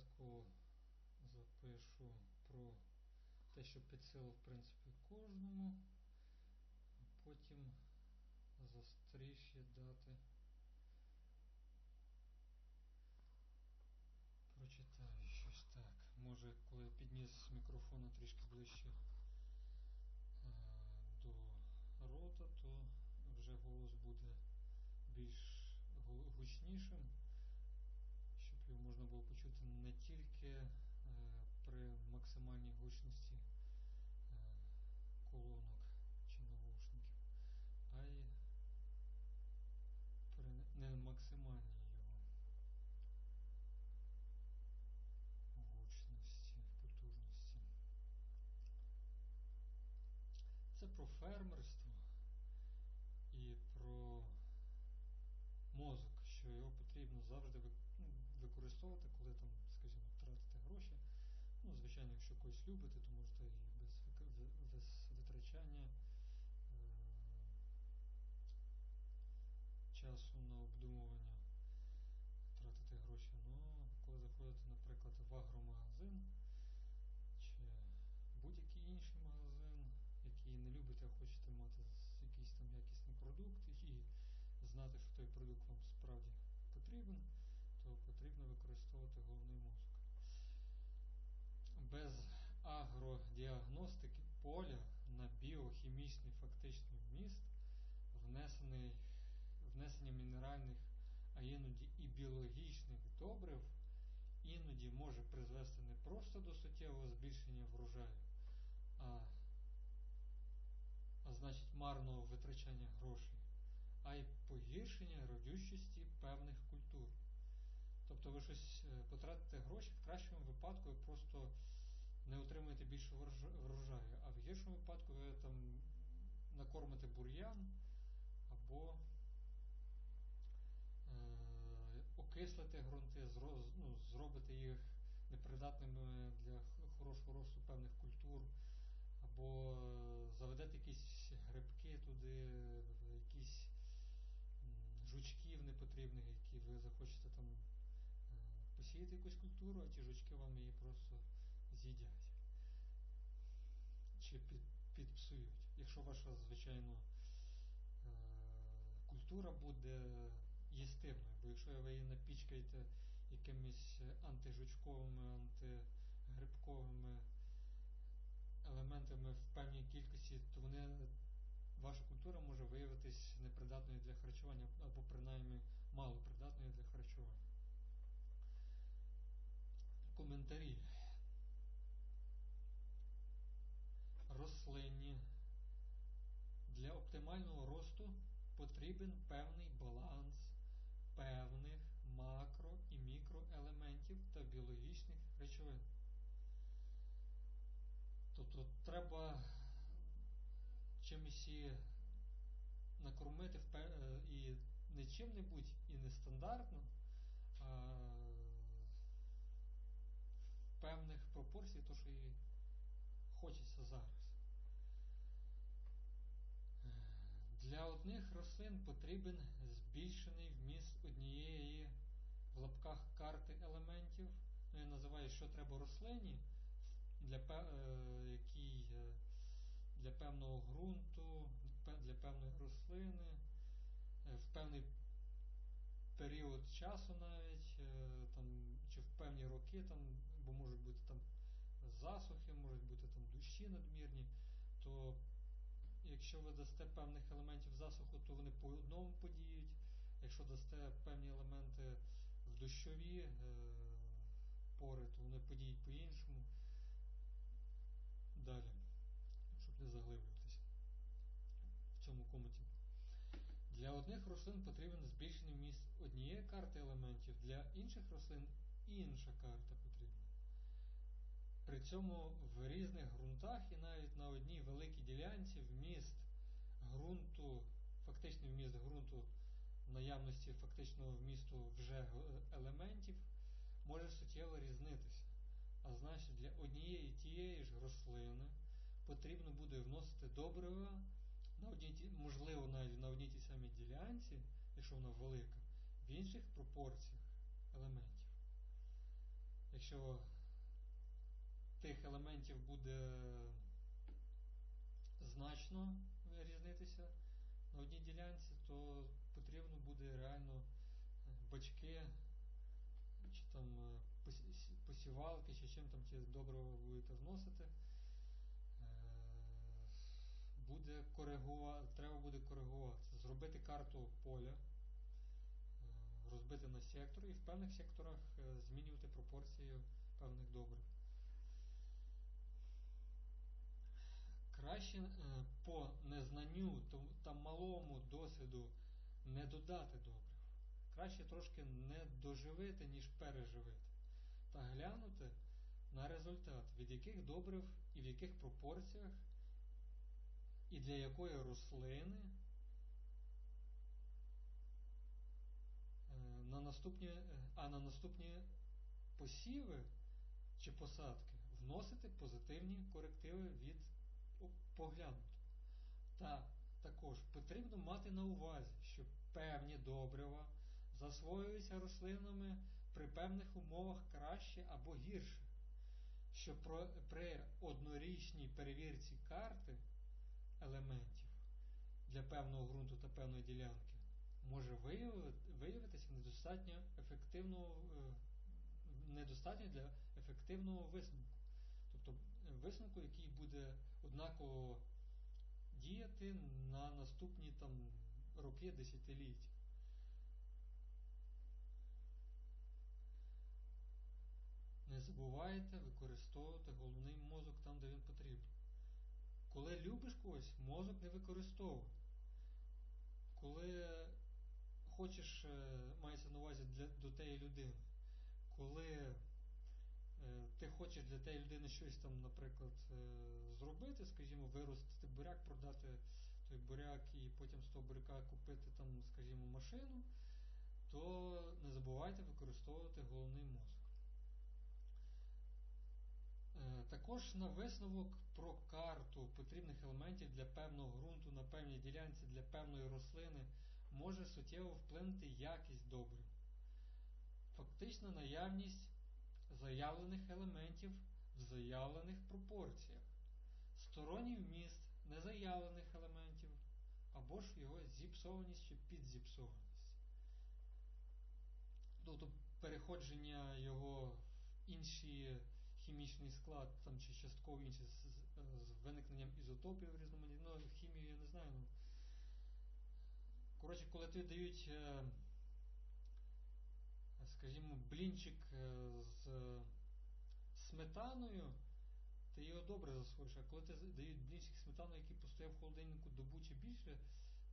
спочатку запишу про те, що під в принципі, кожному, а потім застріші дати. Прочитаю щось так. Може, коли я підніс мікрофона трішки ближче е, до рота, то вже голос буде більш гучнішим, його можна було почути не тільки е, при максимальній гучності е, колонок чи навушників, а й при не максимальній його гучності, потужності. Це про фермерство і про мозок, що його потрібно завжди ви- ну, використовувати, коли там, скажімо, тратите гроші. Ну, звичайно, якщо когось любите, то можете і без, без витрачання е, часу на обдумування тратити гроші. Ну, коли заходите, наприклад, в агромагазин чи будь-який інший магазин, який не любите, а хочете мати якийсь там якісний продукт і знати, що той продукт вам справді потрібен, потрібно використовувати головний мозок. Без агродіагностики поля на біохімічний фактичний вміст, внесення мінеральних, а іноді і біологічних добрив, іноді може призвести не просто до суттєвого збільшення врожаю, а, а значить марного витрачання грошей, а й погіршення родючості певних ви щось е, потратите гроші, в кращому випадку ви просто не отримаєте більше врожа- врожаю, а в гіршому випадку ви там накормите бур'ян або е, окислите ґрунти, ну, зробите їх непридатними для хорошого росту певних культур, або е, заведете якісь грибки туди, якісь жучків непотрібних, які ви захочете там посіяти якусь культуру, а ті жучки вам її просто з'їдять. Чи під, підпсують. Якщо ваша, звичайно, е, культура буде їстивною, бо якщо ви її напічкаєте якимись антижучковими, антигрибковими елементами в певній кількості, то вони ваша культура може виявитись непридатною для харчування або принаймні мало придатною для харчування. Коментарі. Рослинні. Для оптимального росту потрібен певний баланс певних макро і мікроелементів та біологічних речовин. Тобто треба чимось її накормити е, і не чим-небудь і не стандартно, а в певних пропорцій, то що їй хочеться зараз. Для одних рослин потрібен збільшений вміст однієї в лапках карти елементів. Ну, я називаю, що треба рослині, для, е, якій, е, для певного ґрунту, для певної рослини, е, в певний період часу навіть, там, чи в певні роки, там, бо можуть бути там засухи, можуть бути там дощі надмірні, то якщо ви дасте певних елементів засуху, то вони по одному подіють. Якщо дасте певні елементи в дощові е, пори, то вони подіють по-іншому. Далі, щоб не заглиблюватися в цьому комоті. Для одних рослин потрібен збільшений вміст однієї карти елементів, для інших рослин інша карта. При цьому в різних ґрунтах і навіть на одній великій ділянці вміст ґрунту, фактичний вміст ґрунту наявності фактичного вмісту вже елементів може суттєво різнитися. А значить, для однієї тієї ж рослини потрібно буде вносити добрива на одній, можливо, навіть на одній тій самій ділянці, якщо вона велика, в інших пропорціях елементів. якщо тих елементів буде значно різнитися на одній ділянці, то потрібно буде реально бачки чи там посівалки, чи чим там ті добриво будете вносити. Буде коригувати, треба буде коригувати, зробити карту поля, розбити на сектори і в певних секторах змінювати пропорції певних добрив. Краще по незнанню та малому досвіду не додати добрив. Краще трошки не доживити, ніж переживити. Та глянути на результат, від яких добрив і в яких пропорціях, і для якої рослини на наступні, а на наступні посіви чи посадки вносити позитивні корективи від поглянутого. Та також потрібно мати на увазі, що певні добрива засвоюються рослинами при певних умовах краще або гірше, що при однорічній перевірці карти елементів для певного ґрунту та певної ділянки може виявитися недостатньо ефективного, недостатньо для ефективного висновку. Тобто висновку, який буде однаково діяти на наступні там роки, десятиліття. Не забувайте використовувати головний мозок там, де він потрібен. Коли любиш когось, мозок не використовуй. Коли хочеш, мається на увазі для, до тієї людини, коли е, ти хочеш для тієї людини щось там, наприклад, е, зробити, скажімо, виростити буряк, продати той буряк і потім з того буряка купити там, скажімо, машину, то не забувайте використовувати головний мозок. Також на висновок про карту потрібних елементів для певного ґрунту на певній ділянці для певної рослини може суттєво вплинути якість добрив. Фактична наявність заявлених елементів в заявлених пропорціях, сторонній вміст незаявлених елементів або ж його зіпсованість чи підзіпсованість. Тобто переходження його в інші хімічний склад там, чи частково інший з, з, з виникненням ізотопів різноманітних. Ну, хімію я не знаю. Ну. Коротше, коли тобі дають, е, скажімо, блінчик е, з сметаною, ти його добре засвоїш, а коли ти дають блінчик з сметаною, який постояв в холодильнику добу чи більше,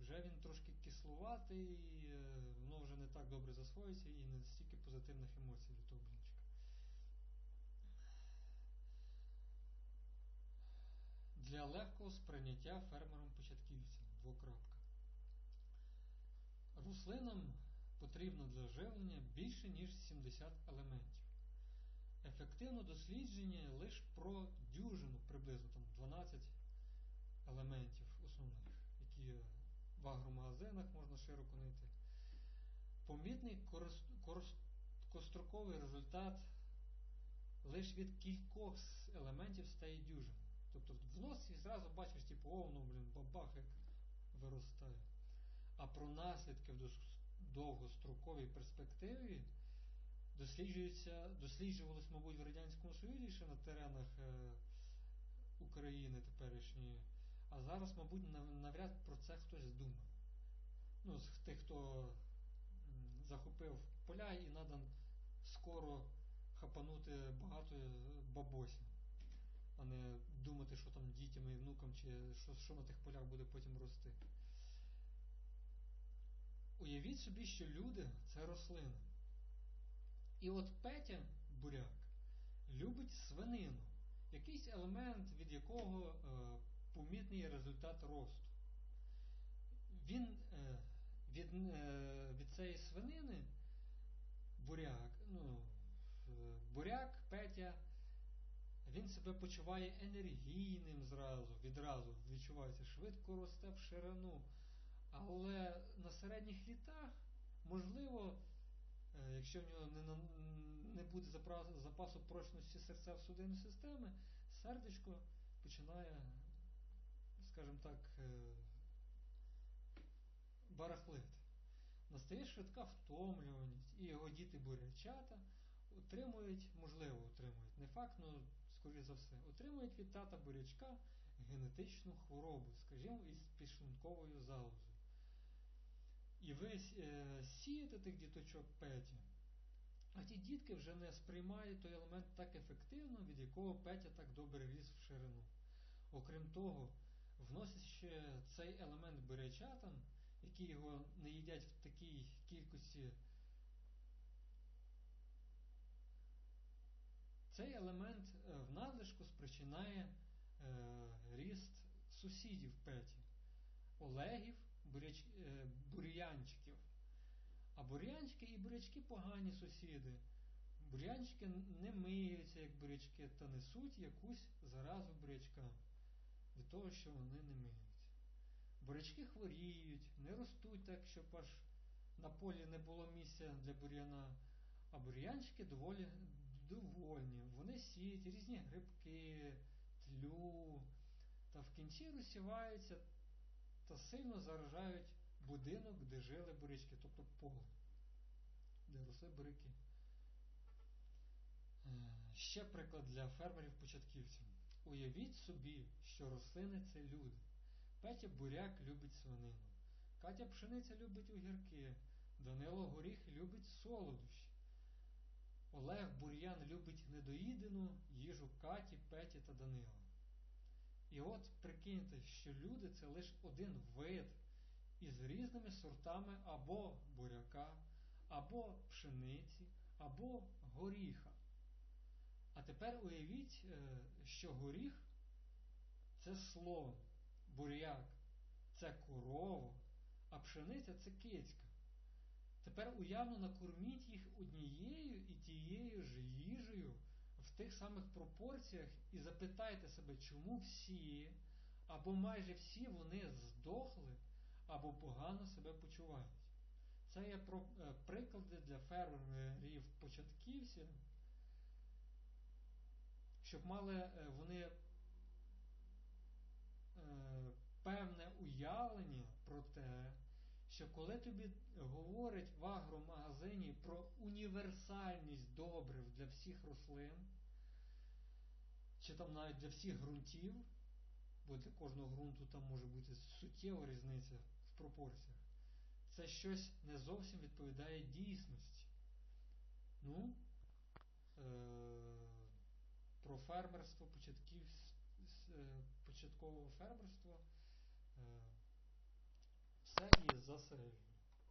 вже він трошки кислуватий, е, воно вже не так добре засвоїться і не стільки позитивних емоцій від того блінчика. для легкого сприйняття фермером-початківцем. Двокрапка. Рослинам потрібно для живлення більше, ніж 70 елементів. Ефективне дослідження лише про дюжину приблизно там 12 елементів основних, які в агромагазинах можна широко знайти. Помітний короткостроковий результат лише від кількох елементів стає дюжин. Тобто внос і зразу бачиш, типу, о, ну, блін, бабах як виростає. А про наслідки довгостроковій перспективі досліджується, досліджувалось, мабуть, в Радянському Союзі ще на теренах е, України теперішньої. А зараз, мабуть, навряд про це хтось думає. Ну, з тих, хто захопив поля і надан скоро хапанути багато бабосів а не думати, що там дітям і внукам, чи що, що на тих полях буде потім рости. Уявіть собі, що люди це рослини. І от Петя буряк любить свинину, якийсь елемент, від якого е, помітний результат росту. Він е, від е, від цієї свинини буряк, ну, е, буряк Петя він себе почуває енергійним зразу, відразу відчувається, швидко росте в ширину. Але на середніх літах, можливо, е, якщо в нього не, буде запасу прочності серцево-судинної системи, сердечко починає, скажімо так, е, барахлити. Настає швидка втомлюваність, і його діти бурячата отримують, можливо, отримують, не факт, але скоріше за все, отримують від тата бурячка генетичну хворобу, скажімо, із підшлунковою залозою. І ви е, сієте тих діточок Петі, а ті дітки вже не сприймають той елемент так ефективно, від якого Петя так добре ріс в ширину. Окрім того, вносять ще цей елемент бурячатам, які його не їдять в такій кількості. Цей елемент е, в надлишку спричинає е, ріст сусідів Петі, Олегів, буряч, е, бур'янчиків. А бур'янчики і бурячки погані сусіди. Бур'янчики не миються, як бурячки, та несуть якусь заразу бурячкам від того, що вони не миються. Бурячки хворіють, не ростуть так, щоб аж на полі не було місця для бур'яна, а бур'янчики доволі довольні. Вони сіють різні грибки, тлю, та в кінці розсіваються та сильно заражають будинок, де жили бурячки, тобто поле, де росли буряки. Е, Ще приклад для фермерів-початківців. Уявіть собі, що рослини це люди. Петя буряк любить свинину. Катя пшениця любить огірки. Данило Горіх любить солодощі. Олег Бур'ян любить недоїдену їжу Каті, Петі та Данила. І от прикиньте, що люди це лише один вид із різними сортами або буряка, або пшениці, або горіха. А тепер уявіть, е, що горіх це слон, буряк це корова, а пшениця це кицька. Тепер уявно накорміть їх однією і тією ж їжею тих самих пропорціях і запитайте себе, чому всі, або майже всі вони здохли, або погано себе почувають. Це є е, приклади для фермерів початківців, щоб мали е, вони е, певне уявлення про те, що коли тобі говорять в агромагазині про універсальність добрив для всіх рослин, чи там навіть для всіх ґрунтів, бо для кожного ґрунту там може бути суттєва різниця в пропорціях, це щось не зовсім відповідає дійсності. Ну, е- про фермерство, початків, е, початкове фермерство. Е- все і за.